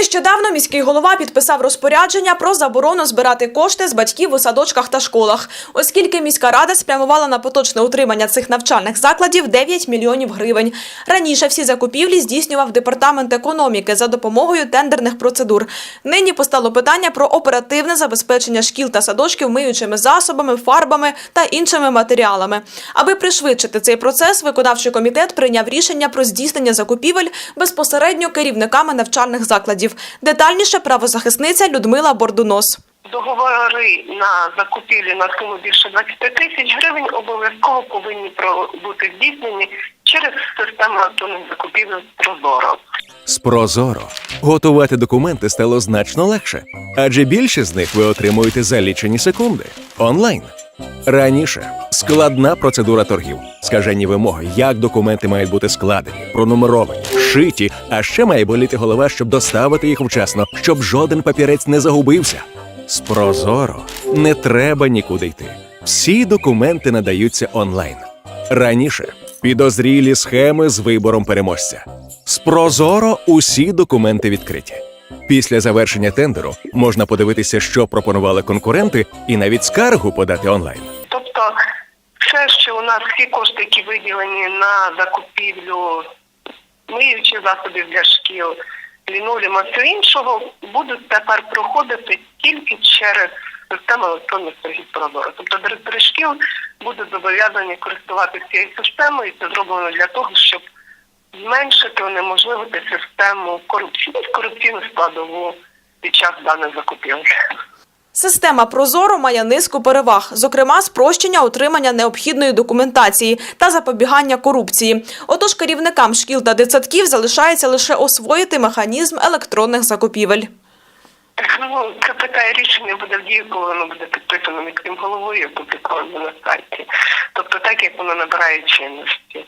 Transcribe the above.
Нещодавно міський голова підписав розпорядження про заборону збирати кошти з батьків у садочках та школах, оскільки міська рада спрямувала на поточне утримання цих навчальних закладів 9 мільйонів гривень. Раніше всі закупівлі здійснював департамент економіки за допомогою тендерних процедур. Нині постало питання про оперативне забезпечення шкіл та садочків миючими засобами, фарбами та іншими матеріалами. Аби пришвидшити цей процес, виконавчий комітет прийняв рішення про здійснення закупівель безпосередньо керівниками навчальних закладів. Детальніше правозахисниця Людмила Бордунос. Договори на закупівлі на суму більше 20 тисяч гривень обов'язково повинні про- бути здійснені через систему електронних закупівель Прозоро. З Прозоро готувати документи стало значно легше, адже більше з них ви отримуєте за лічені секунди онлайн. Раніше складна процедура торгів, скажені вимоги, як документи мають бути складені, пронумеровані, шиті, а ще має боліти голова, щоб доставити їх вчасно, щоб жоден папірець не загубився. З Прозоро не треба нікуди йти. Всі документи надаються онлайн. Раніше підозрілі схеми з вибором переможця. З Прозоро усі документи відкриті. Після завершення тендеру можна подивитися, що пропонували конкуренти, і навіть скаргу подати онлайн. Що у нас всі кошти, які виділені на закупівлю миючих засобів для шкіл, лінолеума, все іншого, будуть тепер проходити тільки через систему електронних торгів Прозоро. Тобто директори шкіл будуть зобов'язані користуватися цією системою, і це зроблено для того, щоб зменшити, унеможливити систему корупційну, корупційну складову під час даних закупівель. Система Прозоро має низку переваг, зокрема спрощення отримання необхідної документації та запобігання корупції. Отож, керівникам шкіл та дитсадків залишається лише освоїти механізм електронних закупівель. Ну, питає рішення буде в дії, коли воно буде підписано міським головою опубліковано на сайті. Тобто так, як воно набирає чинності.